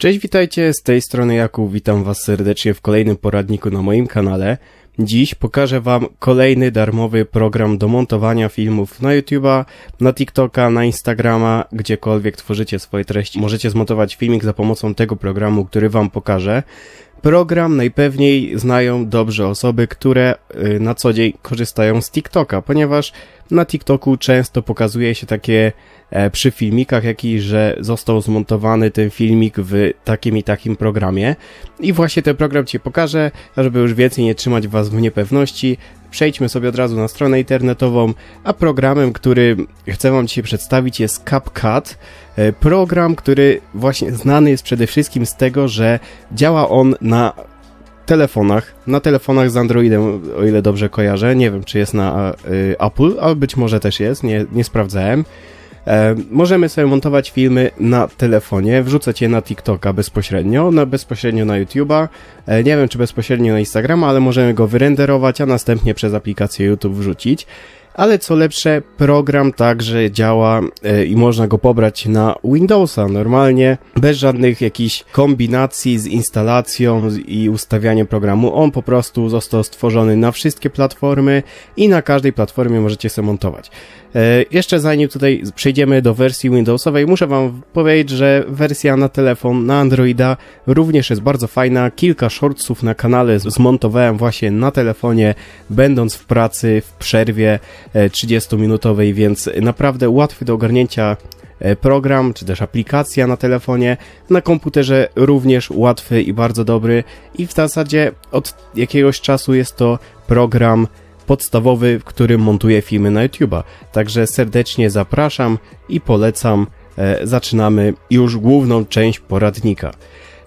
Cześć, witajcie, z tej strony Jakub, witam was serdecznie w kolejnym poradniku na moim kanale. Dziś pokażę wam kolejny darmowy program do montowania filmów na YouTube'a, na TikToka, na Instagrama, gdziekolwiek tworzycie swoje treści. Możecie zmontować filmik za pomocą tego programu, który wam pokażę. Program najpewniej znają dobrze osoby, które y, na co dzień korzystają z TikToka, ponieważ na TikToku często pokazuje się takie e, przy filmikach jakiś, że został zmontowany ten filmik w takim i takim programie. I właśnie ten program Ci pokażę, żeby już więcej nie trzymać Was w niepewności, przejdźmy sobie od razu na stronę internetową, a programem, który chcę Wam dzisiaj przedstawić jest CapCut. E, program, który właśnie znany jest przede wszystkim z tego, że działa on na telefonach, na telefonach z Androidem, o ile dobrze kojarzę. Nie wiem, czy jest na y, Apple, ale być może też jest, nie, nie sprawdzałem. E, możemy sobie montować filmy na telefonie, wrzucać je na TikToka bezpośrednio, na, bezpośrednio na YouTube'a. E, nie wiem, czy bezpośrednio na Instagrama, ale możemy go wyrenderować, a następnie przez aplikację YouTube wrzucić ale co lepsze, program także działa e, i można go pobrać na Windowsa normalnie, bez żadnych jakichś kombinacji z instalacją i ustawianiem programu. On po prostu został stworzony na wszystkie platformy i na każdej platformie możecie sobie montować. E, jeszcze zanim tutaj przejdziemy do wersji Windowsowej, muszę Wam powiedzieć, że wersja na telefon, na Androida również jest bardzo fajna. Kilka shortsów na kanale zmontowałem właśnie na telefonie, będąc w pracy, w przerwie 30-minutowej, e, więc naprawdę łatwy do ogarnięcia e, program, czy też aplikacja na telefonie, na komputerze również łatwy i bardzo dobry i w zasadzie od jakiegoś czasu jest to program podstawowy, w którym montuję filmy na YouTube'a. Także serdecznie zapraszam i polecam. E, zaczynamy już główną część poradnika.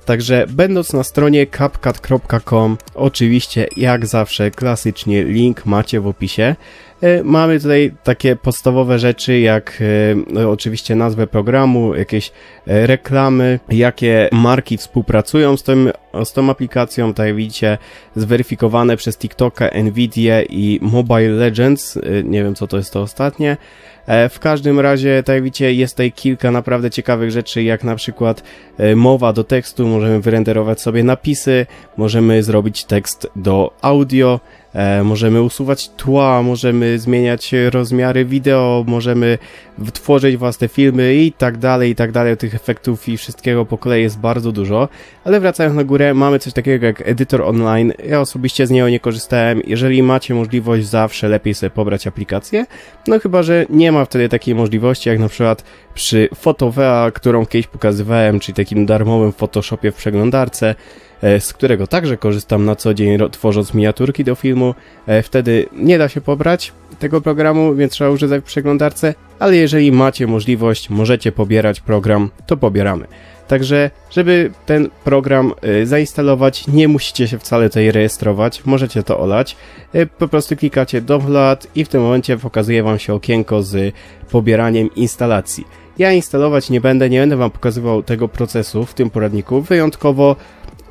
Także będąc na stronie CapCut.com, oczywiście jak zawsze klasycznie link macie w opisie. E, mamy tutaj takie podstawowe rzeczy, jak e, no, oczywiście nazwę programu, jakieś e, reklamy, jakie marki współpracują z, tym, z tą aplikacją. Tutaj widzicie zweryfikowane przez TikToka, Nvidia i Mobile Legends. Nie wiem, co to jest to ostatnie. W każdym razie, tak widzicie, jest tutaj kilka naprawdę ciekawych rzeczy, jak na przykład mowa do tekstu, możemy wyrenderować sobie napisy, możemy zrobić tekst do audio, E, możemy usuwać tła, możemy zmieniać rozmiary wideo, możemy tworzyć własne filmy i tak dalej, i tak dalej. Tych efektów i wszystkiego po kolei jest bardzo dużo. Ale wracając na górę, mamy coś takiego jak Editor Online. Ja osobiście z niego nie korzystałem. Jeżeli macie możliwość, zawsze lepiej sobie pobrać aplikację. No chyba, że nie ma wtedy takiej możliwości, jak na przykład przy Photowea, którą kiedyś pokazywałem, czyli takim darmowym Photoshopie w przeglądarce. E, z którego także korzystam na co dzień tworząc miniaturki do filmu. E, wtedy nie da się pobrać tego programu, więc trzeba używać w przeglądarce, ale jeżeli macie możliwość, możecie pobierać program, to pobieramy. Także, żeby ten program y, zainstalować, nie musicie się wcale tutaj rejestrować, możecie to olać. Po prostu klikacie download i w tym momencie pokazuje Wam się okienko z pobieraniem instalacji. Ja instalować nie będę, nie będę Wam pokazywał tego procesu w tym poradniku, wyjątkowo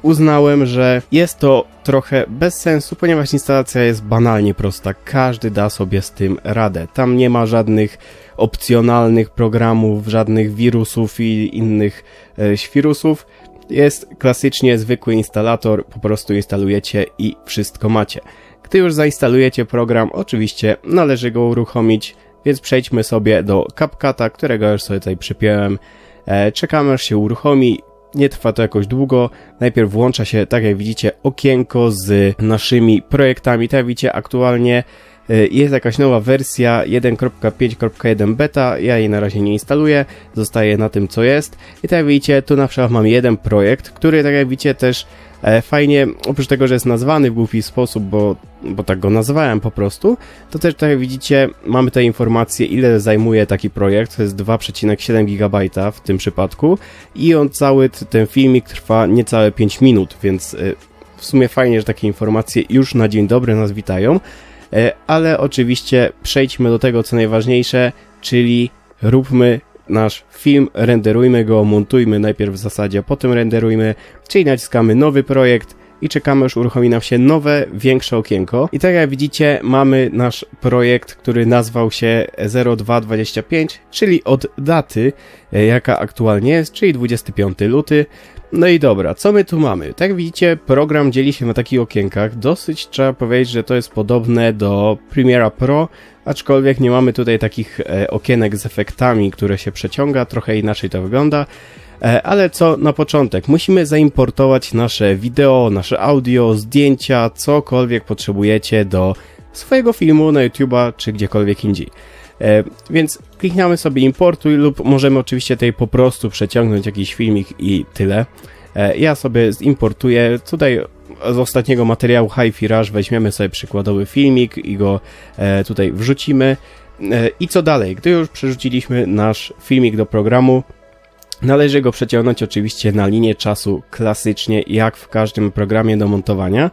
uznałem, że jest to trochę bez sensu, ponieważ instalacja jest banalnie prosta. Każdy da sobie z tym radę. Tam nie ma żadnych opcjonalnych programów, żadnych wirusów i innych e, świrusów. Jest klasycznie zwykły instalator, po prostu instalujecie i wszystko macie. Gdy już zainstalujecie program, oczywiście należy go uruchomić, więc przejdźmy sobie do CapCuta, którego już sobie tutaj przypiąłem. E, czekamy aż się uruchomi, nie trwa to jakoś długo. Najpierw włącza się, tak jak widzicie, okienko z naszymi projektami. Tak jak widzicie, aktualnie jest jakaś nowa wersja 1.5.1 beta, ja jej na razie nie instaluję, zostaję na tym co jest. I tak jak widzicie, tu na przykład mam jeden projekt, który tak jak widzicie też E, fajnie, oprócz tego, że jest nazwany w głupi sposób, bo, bo tak go nazwałem po prostu, to też tak jak widzicie, mamy te informacje, ile zajmuje taki projekt, to jest 2,7 GB w tym przypadku. I on cały ten filmik trwa niecałe 5 minut, więc e, w sumie fajnie, że takie informacje już na dzień dobry nas witają, e, ale oczywiście przejdźmy do tego, co najważniejsze, czyli róbmy nasz film, renderujmy go, montujmy najpierw w zasadzie, a potem renderujmy, czyli naciskamy nowy projekt i czekamy, aż uruchomi nam się nowe, większe okienko. I tak jak widzicie, mamy nasz projekt, który nazwał się 0225, czyli od daty, e, jaka aktualnie jest, czyli 25 luty. No i dobra, co my tu mamy? Tak widzicie, program dzieli się na takich okienkach. Dosyć trzeba powiedzieć, że to jest podobne do Premiera Pro, aczkolwiek nie mamy tutaj takich e, okienek z efektami, które się przeciąga, trochę inaczej to wygląda. E, ale co na początek? Musimy zaimportować nasze wideo, nasze audio, zdjęcia, cokolwiek potrzebujecie do swojego filmu na YouTube'a czy gdziekolwiek indziej. E, więc klikniemy sobie importuj lub możemy oczywiście tutaj po prostu przeciągnąć jakiś filmik i tyle. E, ja sobie zimportuję tutaj z ostatniego materiału Hi-Fi Rush weźmiemy sobie przykładowy filmik i go tutaj wrzucimy. I co dalej? Gdy już przerzuciliśmy nasz filmik do programu, należy go przeciągnąć oczywiście na linię czasu klasycznie, jak w każdym programie do montowania.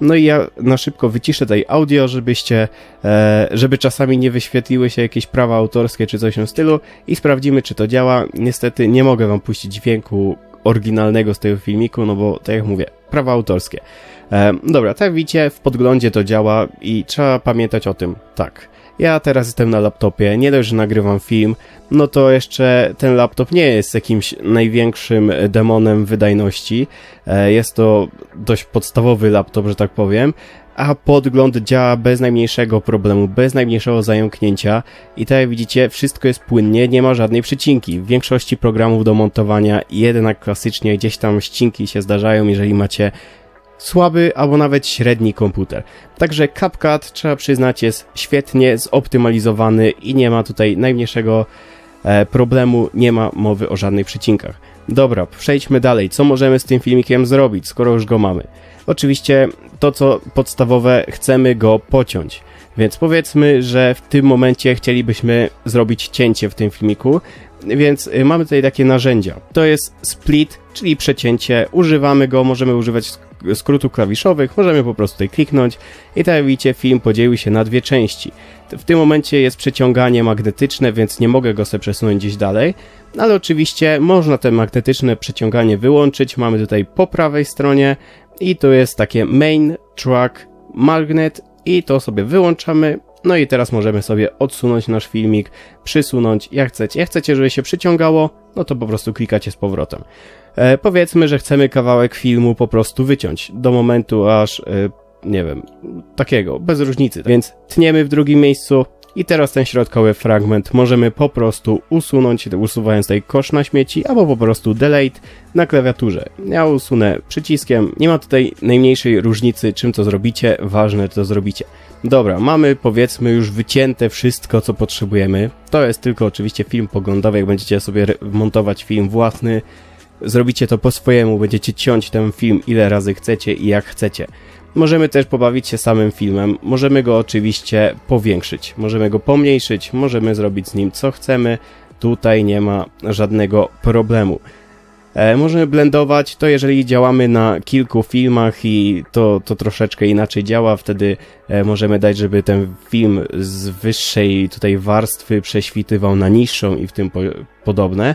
No i ja na szybko wyciszę tutaj audio, żebyście, e, żeby czasami nie wyświetliły się jakieś prawa autorskie czy coś w tym stylu i sprawdzimy, czy to działa. Niestety nie mogę wam puścić dźwięku oryginalnego z tego filmiku, no bo tak jak mówię, prawa autorskie. E, dobra, tak widzicie, w podglądzie to działa i trzeba pamiętać o tym, tak. Ja teraz jestem na laptopie, nie dość, że nagrywam film, no to jeszcze ten laptop nie jest jakimś największym demonem wydajności. E, jest to dość podstawowy laptop, że tak powiem, a podgląd działa bez najmniejszego problemu, bez najmniejszego zająknięcia i tak jak widzicie, wszystko jest płynnie, nie ma żadnej przycinki. W większości programów do montowania jednak klasycznie gdzieś tam ścinki się zdarzają, jeżeli macie słaby albo nawet średni komputer. Także CapCut trzeba przyznać jest świetnie zoptymalizowany i nie ma tutaj najmniejszego e, problemu, nie ma mowy o żadnych przycinkach. Dobra, przejdźmy dalej. Co możemy z tym filmikiem zrobić, skoro już go mamy? Oczywiście to, co podstawowe, chcemy go pociąć. Więc powiedzmy, że w tym momencie chcielibyśmy zrobić cięcie w tym filmiku, więc y, mamy tutaj takie narzędzia. To jest split, czyli przecięcie. Używamy go, możemy używać skrótów klawiszowych, możemy po prostu tutaj kliknąć i tak jak widzicie film podzielił się na dwie części. W tym momencie jest przeciąganie magnetyczne, więc nie mogę go sobie przesunąć gdzieś dalej, ale oczywiście można te magnetyczne przeciąganie wyłączyć. Mamy tutaj po prawej stronie i to jest takie main track magnet i to sobie wyłączamy. No i teraz możemy sobie odsunąć nasz filmik, przysunąć jak chcecie. Jak chcecie, żeby się przyciągało, no to po prostu klikacie z powrotem. E, powiedzmy, że chcemy kawałek filmu po prostu wyciąć do momentu aż, e, nie wiem, takiego, bez różnicy. Więc tniemy w drugim miejscu, i teraz ten środkowy fragment możemy po prostu usunąć, usuwając tutaj kosz na śmieci, albo po prostu delete na klawiaturze. Ja usunę przyciskiem, nie ma tutaj najmniejszej różnicy, czym to zrobicie, ważne to zrobicie. Dobra, mamy powiedzmy już wycięte wszystko, co potrzebujemy. To jest tylko oczywiście film poglądowy, jak będziecie sobie montować film własny, zrobicie to po swojemu, będziecie ciąć ten film ile razy chcecie i jak chcecie. Możemy też pobawić się samym filmem, możemy go oczywiście powiększyć, możemy go pomniejszyć, możemy zrobić z nim co chcemy, tutaj nie ma żadnego problemu. E, możemy blendować, to jeżeli działamy na kilku filmach i to, to troszeczkę inaczej działa, wtedy e, możemy dać, żeby ten film z wyższej tutaj warstwy prześwitywał na niższą i w tym po, podobne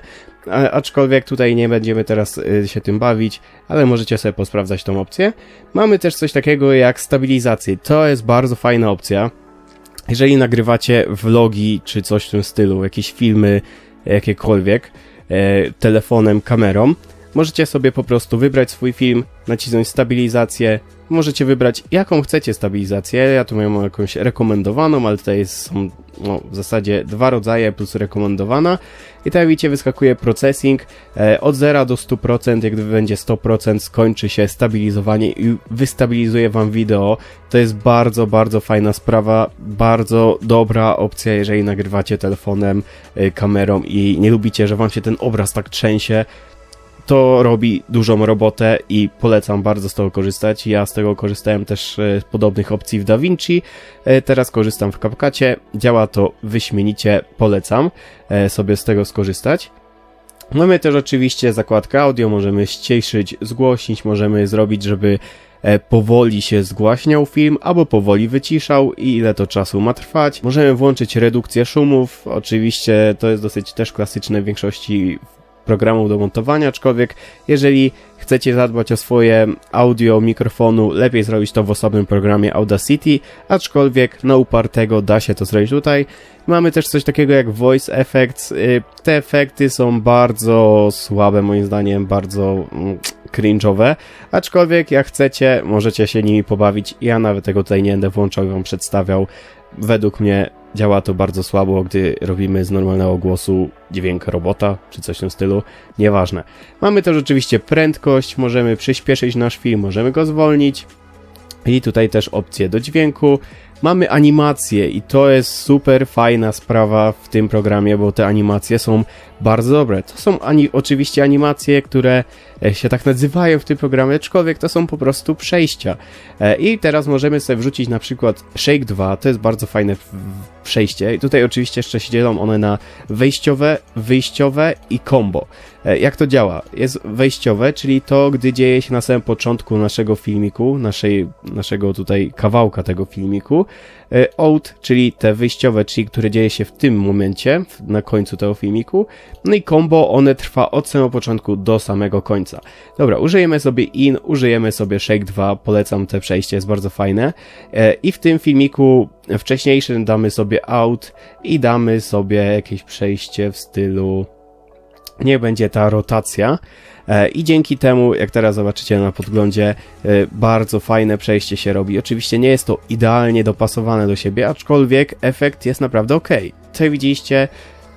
aczkolwiek tutaj nie będziemy teraz y, się tym bawić, ale możecie sobie posprawdzać tą opcję. Mamy też coś takiego jak stabilizację. To jest bardzo fajna opcja. Jeżeli nagrywacie vlogi czy coś w tym stylu, jakieś filmy, jakiekolwiek, e, telefonem, kamerą, możecie sobie po prostu wybrać swój film, nacisnąć stabilizację, możecie wybrać jaką chcecie stabilizację, ja tu mam jakąś rekomendowaną, ale tutaj są no, w zasadzie dwa rodzaje plus rekomendowana. I tak jak widzicie wyskakuje processing e, od 0 do 100%, jak gdyby będzie 100% skończy się stabilizowanie i wystabilizuje wam wideo, to jest bardzo, bardzo fajna sprawa, bardzo dobra opcja, jeżeli nagrywacie telefonem, e, kamerą i nie lubicie, że wam się ten obraz tak trzęsie, to robi dużą robotę i polecam bardzo z tego korzystać. Ja z tego korzystałem też e, z podobnych opcji w DaVinci. E, teraz korzystam w CapCutie. Działa to wyśmienicie. Polecam e, sobie z tego skorzystać. Mamy też oczywiście zakładkę audio, możemy ścieiszyć, zgłośnić, możemy zrobić, żeby powoli się zgłaśniał film, albo powoli wyciszał i ile to czasu ma trwać. Możemy włączyć redukcję szumów, oczywiście to jest dosyć też klasyczne w większości programów do montowania, aczkolwiek jeżeli chcecie zadbać o swoje audio mikrofonu, lepiej zrobić to w osobnym programie Audacity, aczkolwiek na upartego da się to zrobić tutaj. Mamy też coś takiego jak Voice Effects. Y, te efekty są bardzo słabe moim zdaniem, bardzo mm, cringe'owe, aczkolwiek jak chcecie, możecie się nimi pobawić. Ja nawet tego tutaj nie będę włączał i wam przedstawiał. Według mnie działa to bardzo słabo, gdy robimy z normalnego głosu dźwięk robota, czy coś w tym stylu. Nieważne. Mamy też oczywiście prędkość, możemy przyspieszyć nasz film, możemy go zwolnić. I tutaj też opcje do dźwięku. Mamy animacje i to jest super fajna sprawa w tym programie, bo te animacje są bardzo dobre. To są ani oczywiście animacje, które e, się tak nazywają w tym programie, aczkolwiek to są po prostu przejścia. E, I teraz możemy sobie wrzucić na przykład Shake 2, to jest bardzo fajne przejście. I tutaj oczywiście jeszcze się dzielą one na wejściowe, wyjściowe i combo. E, jak to działa? Jest wejściowe, czyli to, gdy dzieje się na samym początku naszego filmiku, naszej, naszego tutaj kawałka tego filmiku. Out, czyli te wyjściowe, czyli które dzieje się w tym momencie, na końcu tego filmiku. No i combo, one trwa od samego początku do samego końca. Dobra, użyjemy sobie in, użyjemy sobie shake 2, polecam te przejście, jest bardzo fajne. E, I w tym filmiku wcześniejszym damy sobie out i damy sobie jakieś przejście w stylu niech będzie ta rotacja. E, I dzięki temu, jak teraz zobaczycie na podglądzie, e, bardzo fajne przejście się robi. Oczywiście nie jest to idealnie dopasowane do siebie, aczkolwiek efekt jest naprawdę ok. Co widzieliście,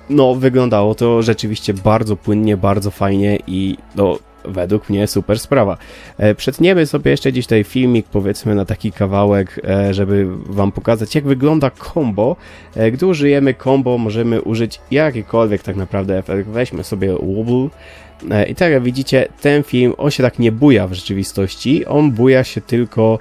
no wyglądało to rzeczywiście bardzo płynnie, bardzo fajnie i no według mnie super sprawa. E, przetniemy sobie jeszcze gdzieś tutaj filmik, powiedzmy na taki kawałek, żeby wam pokazać jak wygląda combo. Gdy użyjemy combo możemy użyć jakikolwiek tak naprawdę efekt. Weźmy sobie wobble i tak jak widzicie ten film, on się tak nie buja w rzeczywistości, on buja się tylko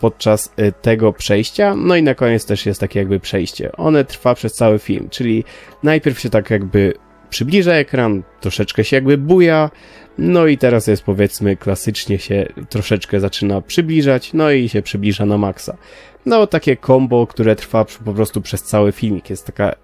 podczas tego przejścia. No i na koniec też jest takie jakby przejście. One trwa przez cały film, czyli najpierw się tak jakby przybliża ekran, troszeczkę się jakby buja, no i teraz jest powiedzmy klasycznie się troszeczkę zaczyna przybliżać, no i się przybliża na maksa. No takie combo, które trwa po prostu przez cały filmik, jest taka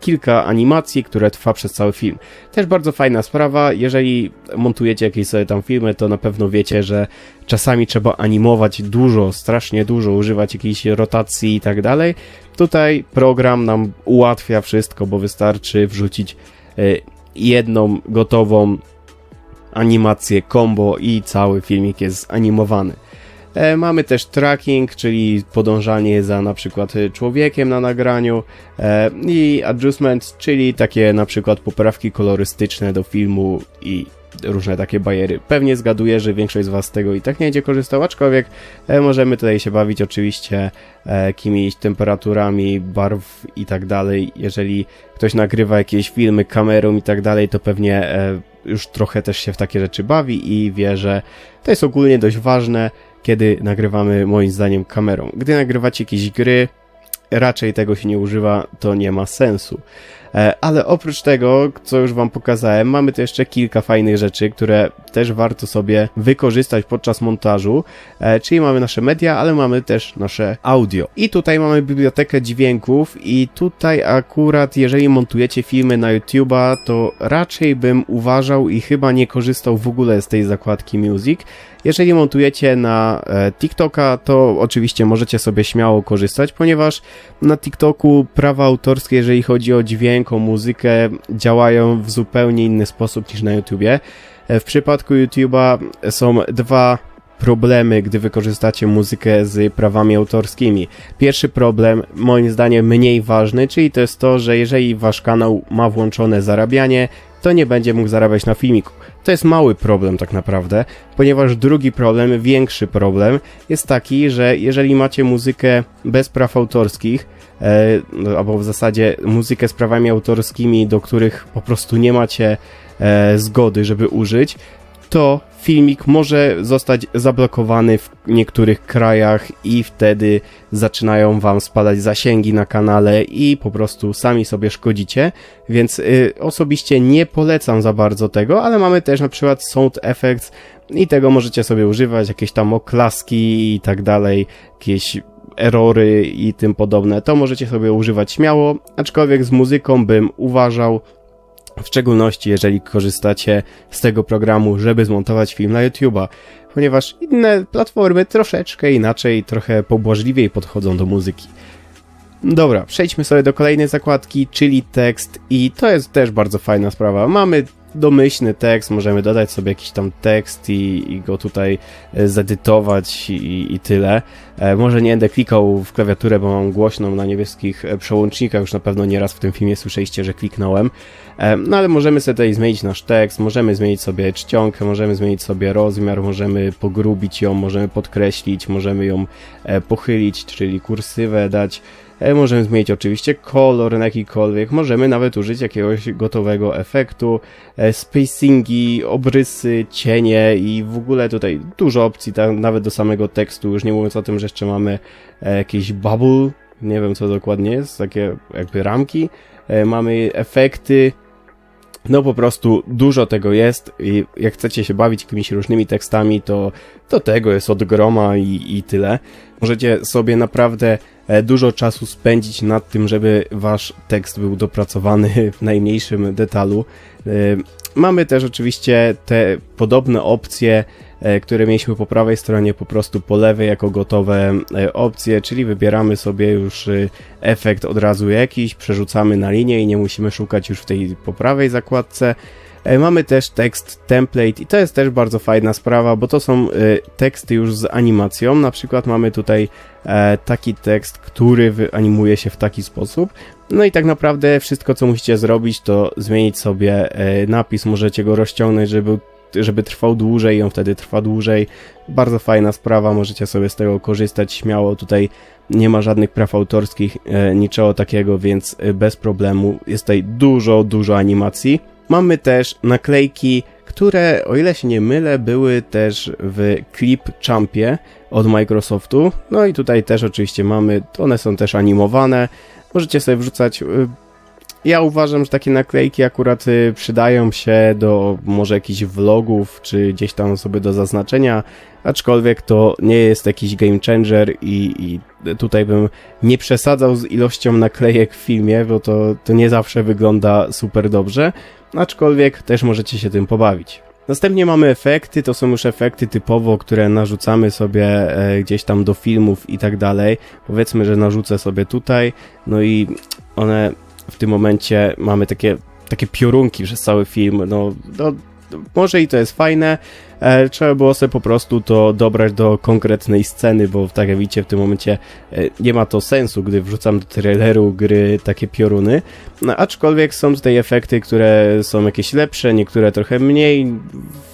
kilka animacji, które trwa przez cały film. Też bardzo fajna sprawa, jeżeli montujecie jakieś sobie tam filmy, to na pewno wiecie, że czasami trzeba animować dużo, strasznie dużo, używać jakiejś rotacji i tak dalej. Tutaj program nam ułatwia wszystko, bo wystarczy wrzucić y, jedną gotową animację combo i cały filmik jest animowany. E, mamy też tracking, czyli podążanie za na przykład człowiekiem na nagraniu e, i adjustment, czyli takie na przykład poprawki kolorystyczne do filmu i różne takie bajery. Pewnie zgaduję, że większość z Was z tego i tak nie będzie korzystał, aczkolwiek e, możemy tutaj się bawić oczywiście e, jakimiś temperaturami, barw i tak dalej. Jeżeli ktoś nagrywa jakieś filmy kamerą i tak dalej, to pewnie e, już trochę też się w takie rzeczy bawi i wie, że to jest ogólnie dość ważne, kiedy nagrywamy moim zdaniem kamerą. Gdy nagrywacie jakieś gry, raczej tego się nie używa, to nie ma sensu. E, ale oprócz tego, co już Wam pokazałem, mamy tu jeszcze kilka fajnych rzeczy, które też warto sobie wykorzystać podczas montażu. E, czyli mamy nasze media, ale mamy też nasze audio. I tutaj mamy bibliotekę dźwięków i tutaj akurat jeżeli montujecie filmy na YouTube'a, to raczej bym uważał i chyba nie korzystał w ogóle z tej zakładki Music. Jeżeli montujecie na e, TikToka, to oczywiście możecie sobie śmiało korzystać, ponieważ na TikToku prawa autorskie, jeżeli chodzi o dźwięk, o muzykę, działają w zupełnie inny sposób niż na YouTubie. E, w przypadku YouTube'a są dwa problemy, gdy wykorzystacie muzykę z prawami autorskimi. Pierwszy problem, moim zdaniem mniej ważny, czyli to jest to, że jeżeli wasz kanał ma włączone zarabianie, to nie będzie mógł zarabiać na filmiku. To jest mały problem tak naprawdę, ponieważ drugi problem, większy problem jest taki, że jeżeli macie muzykę bez praw autorskich, e, no, albo w zasadzie muzykę z prawami autorskimi, do których po prostu nie macie e, zgody, żeby użyć, to filmik może zostać zablokowany w niektórych krajach i wtedy zaczynają wam spadać zasięgi na kanale i po prostu sami sobie szkodzicie, więc y, osobiście nie polecam za bardzo tego, ale mamy też na przykład sound effects i tego możecie sobie używać, jakieś tam oklaski i tak dalej, jakieś erory i tym podobne, to możecie sobie używać śmiało, aczkolwiek z muzyką bym uważał, W szczególności jeżeli korzystacie z tego programu, żeby zmontować film na YouTube'a, ponieważ inne platformy troszeczkę inaczej, trochę pobłażliwiej podchodzą do muzyki. Dobra, przejdźmy sobie do kolejnej zakładki, czyli tekst i to jest też bardzo fajna sprawa. Mamy domyślny tekst, możemy dodać sobie jakiś tam tekst i, i go tutaj e, zedytować i, i tyle. E, może nie będę klikał w klawiaturę, bo mam głośną na niebieskich e, przełącznikach, już na pewno nieraz w tym filmie słyszeliście, że kliknąłem. No ale możemy sobie tutaj zmienić nasz tekst, możemy zmienić sobie czcionkę, możemy zmienić sobie rozmiar, możemy pogrubić ją, możemy podkreślić, możemy ją pochylić, czyli kursywę dać. E, Możemy zmienić oczywiście kolor na jakikolwiek, możemy nawet użyć jakiegoś gotowego efektu, e, spacingi, obrysy, cienie i w ogóle tutaj dużo opcji, tak, nawet do samego tekstu, już nie mówiąc o tym, że jeszcze mamy e, jakieś bubble, nie wiem co dokładnie jest, takie jakby ramki, mamy efekty, no po prostu dużo tego jest i jak chcecie się bawić jakimiś różnymi tekstami, to, to tego jest od groma i, i tyle. Możecie sobie naprawdę dużo czasu spędzić nad tym, żeby wasz tekst był dopracowany w najmniejszym detalu. E, Mamy też oczywiście te podobne opcje, e, które mieliśmy po prawej stronie, po prostu po lewej jako gotowe e, opcje, czyli wybieramy sobie już e, efekt od razu jakiś, przerzucamy na linię i nie musimy szukać już w tej po prawej zakładce. E, Mamy też tekst template i to jest też bardzo fajna sprawa, bo to są e, teksty już z animacją. Na przykład mamy tutaj e, taki tekst, który wyanimuje się w taki sposób. No i tak naprawdę wszystko, co musicie zrobić, to zmienić sobie napis. Możecie go rozciągnąć, żeby, żeby trwał dłużej i on wtedy trwa dłużej. Bardzo fajna sprawa, możecie sobie z tego korzystać śmiało. Tutaj nie ma żadnych praw autorskich, e, niczego takiego, więc bez problemu. Jest tutaj dużo, dużo animacji. Mamy też naklejki, które, o ile się nie mylę, były też w Clip Champie od Microsoftu. No i tutaj też oczywiście mamy, one są też animowane. Możecie sobie wrzucać. Ja uważam, że takie naklejki akurat y, przydają się do może jakichś vlogów, czy gdzieś tam sobie do zaznaczenia, aczkolwiek to nie jest jakiś game changer i, i tutaj bym nie przesadzał z ilością naklejek w filmie, bo to, to nie zawsze wygląda super dobrze, aczkolwiek też możecie się tym pobawić. Następnie mamy efekty, to są już efekty typowo, które narzucamy sobie e, gdzieś tam do filmów i tak dalej. Powiedzmy, że narzucę sobie tutaj, no i one w tym momencie mamy takie, takie piorunki przez cały film. No, no może i to jest fajne, e, trzeba było sobie po prostu to dobrać do konkretnej sceny, bo tak jak widzicie w tym momencie e, nie ma to sensu, gdy wrzucam do traileru gry takie pioruny, no, aczkolwiek są tutaj efekty, które są jakieś lepsze, niektóre trochę mniej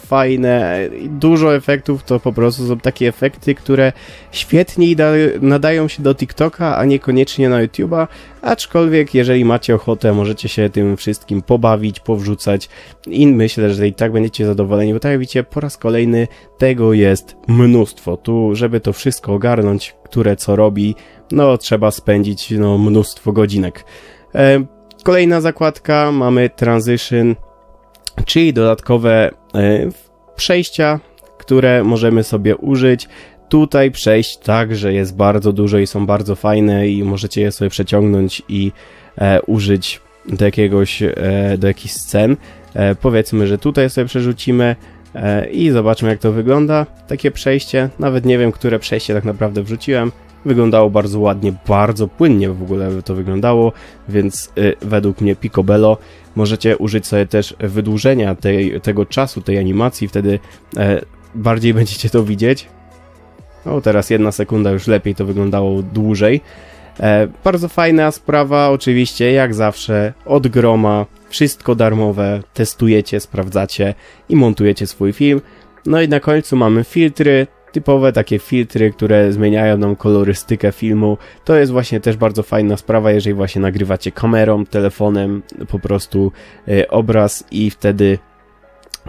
fajne, dużo efektów to po prostu są takie efekty, które świetnie da- nadają się do TikToka, a niekoniecznie na YouTube'a, aczkolwiek jeżeli macie ochotę, możecie się tym wszystkim pobawić, powrzucać i myślę, że i tak będziecie zadowoleni, bo tak jak widzicie, po raz kolejny tego jest mnóstwo. Tu, żeby to wszystko ogarnąć, które co robi, no trzeba spędzić no, mnóstwo godzinek. E, kolejna zakładka, mamy transition, czyli dodatkowe e, przejścia, które możemy sobie użyć. Tutaj przejść także jest bardzo dużo i są bardzo fajne i możecie je sobie przeciągnąć i e, użyć do jakiegoś, e, do jakichś scen. E, powiedzmy, że tutaj sobie przerzucimy e, i zobaczmy jak to wygląda. Takie przejście, nawet nie wiem, które przejście tak naprawdę wrzuciłem. Wyglądało bardzo ładnie, bardzo płynnie w ogóle to wyglądało, więc y, według mnie Picobello możecie użyć sobie też wydłużenia tej, tego czasu, tej animacji, wtedy e, bardziej będziecie to widzieć. O, teraz jedna sekunda już lepiej to wyglądało dłużej. E, bardzo fajna sprawa, oczywiście, jak zawsze, od groma, wszystko darmowe, testujecie, sprawdzacie i montujecie swój film. No i na końcu mamy filtry, typowe takie filtry, które zmieniają nam kolorystykę filmu. To jest właśnie też bardzo fajna sprawa, jeżeli właśnie nagrywacie kamerą, telefonem, po prostu e, obraz i wtedy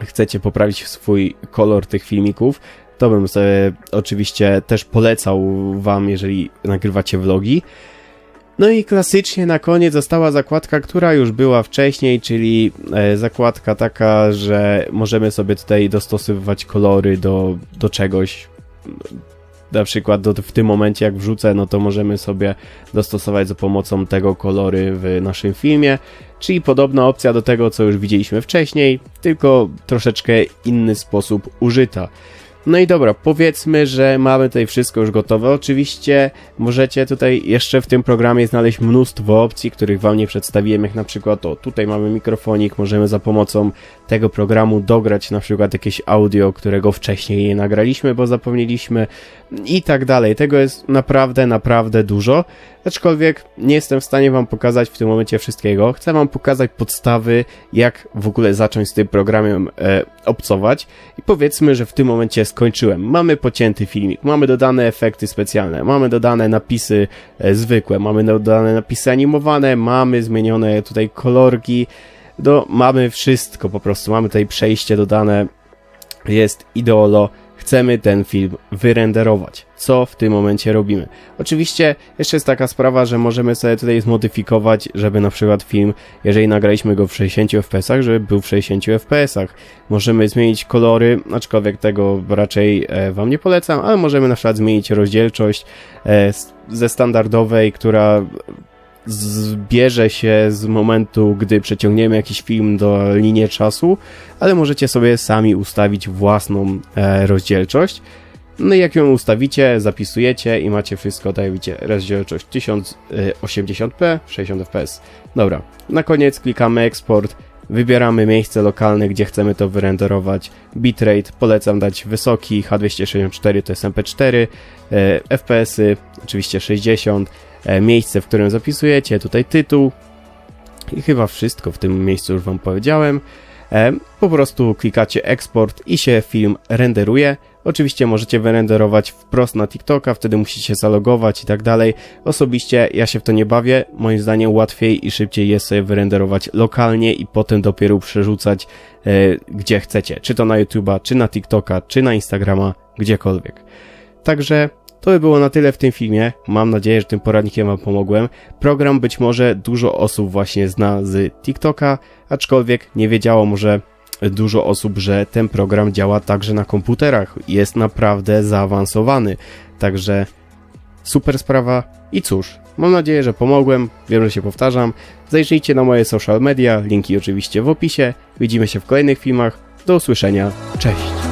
chcecie poprawić swój kolor tych filmików, to bym sobie oczywiście też polecał wam, jeżeli nagrywacie vlogi. No i klasycznie na koniec została zakładka, która już była wcześniej, czyli e, zakładka taka, że możemy sobie tutaj dostosowywać kolory do, do czegoś. Na przykład do, w tym momencie jak wrzucę, no to możemy sobie dostosować za pomocą tego kolory w naszym filmie. czyli podobna opcja do tego, co już widzieliśmy wcześniej, tylko troszeczkę inny sposób użyta. No i dobra, powiedzmy, że mamy tutaj wszystko już gotowe. Oczywiście możecie tutaj jeszcze w tym programie znaleźć mnóstwo opcji, których wam nie przedstawiłem, jak na przykład o, tutaj mamy mikrofonik, możemy za pomocą tego programu dograć na przykład jakieś audio, którego wcześniej nie nagraliśmy, bo zapomnieliśmy i tak dalej. Tego jest naprawdę, naprawdę dużo. Aczkolwiek nie jestem w stanie Wam pokazać w tym momencie wszystkiego. Chcę Wam pokazać podstawy, jak w ogóle zacząć z tym programem e, obcować. I powiedzmy, że w tym momencie skończyłem. Mamy pocięty filmik, mamy dodane efekty specjalne, mamy dodane napisy e, zwykłe, mamy dodane napisy animowane, mamy zmienione tutaj kolorki. No, mamy wszystko po prostu. Mamy tutaj przejście dodane. Jest ideolo chcemy ten film wyrenderować. Co w tym momencie robimy? Oczywiście jeszcze jest taka sprawa, że możemy sobie tutaj zmodyfikować, żeby na przykład film, jeżeli nagraliśmy go w 60 fps, żeby był w 60 fps. Możemy zmienić kolory, aczkolwiek tego raczej e, Wam nie polecam, ale możemy na przykład zmienić rozdzielczość e, ze standardowej, która zbierze się z momentu, gdy przeciągniemy jakiś film do linii czasu, ale możecie sobie sami ustawić własną e, rozdzielczość. No i jak ją ustawicie, zapisujecie i macie wszystko, tak jak widzicie, rozdzielczość 1080p, 60 fps. Dobra, na koniec klikamy export, wybieramy miejsce lokalne, gdzie chcemy to wyrenderować. Bitrate polecam dać wysoki, H264 to jest MP4, e, FPS-y oczywiście 60, e, miejsce, w którym zapisujecie, tutaj tytuł i chyba wszystko w tym miejscu już Wam powiedziałem. E, po prostu klikacie export i się film renderuje. Oczywiście możecie wyrenderować wprost na TikToka, wtedy musicie zalogować i tak dalej. Osobiście ja się w to nie bawię. Moim zdaniem łatwiej i szybciej jest sobie wyrenderować lokalnie i potem dopiero przerzucać e, gdzie chcecie. Czy to na YouTube'a, czy na TikToka, czy na Instagrama, gdziekolwiek. Także to by było na tyle w tym filmie. Mam nadzieję, że tym poradnikiem Wam pomogłem. Program być może dużo osób właśnie zna z TikToka, aczkolwiek nie wiedziało może dużo osób, że ten program działa także na komputerach. Jest naprawdę zaawansowany. Także super sprawa. I cóż, mam nadzieję, że pomogłem. Wiem, że się powtarzam. Zajrzyjcie na moje social media, linki oczywiście w opisie. Widzimy się w kolejnych filmach. Do usłyszenia. Cześć!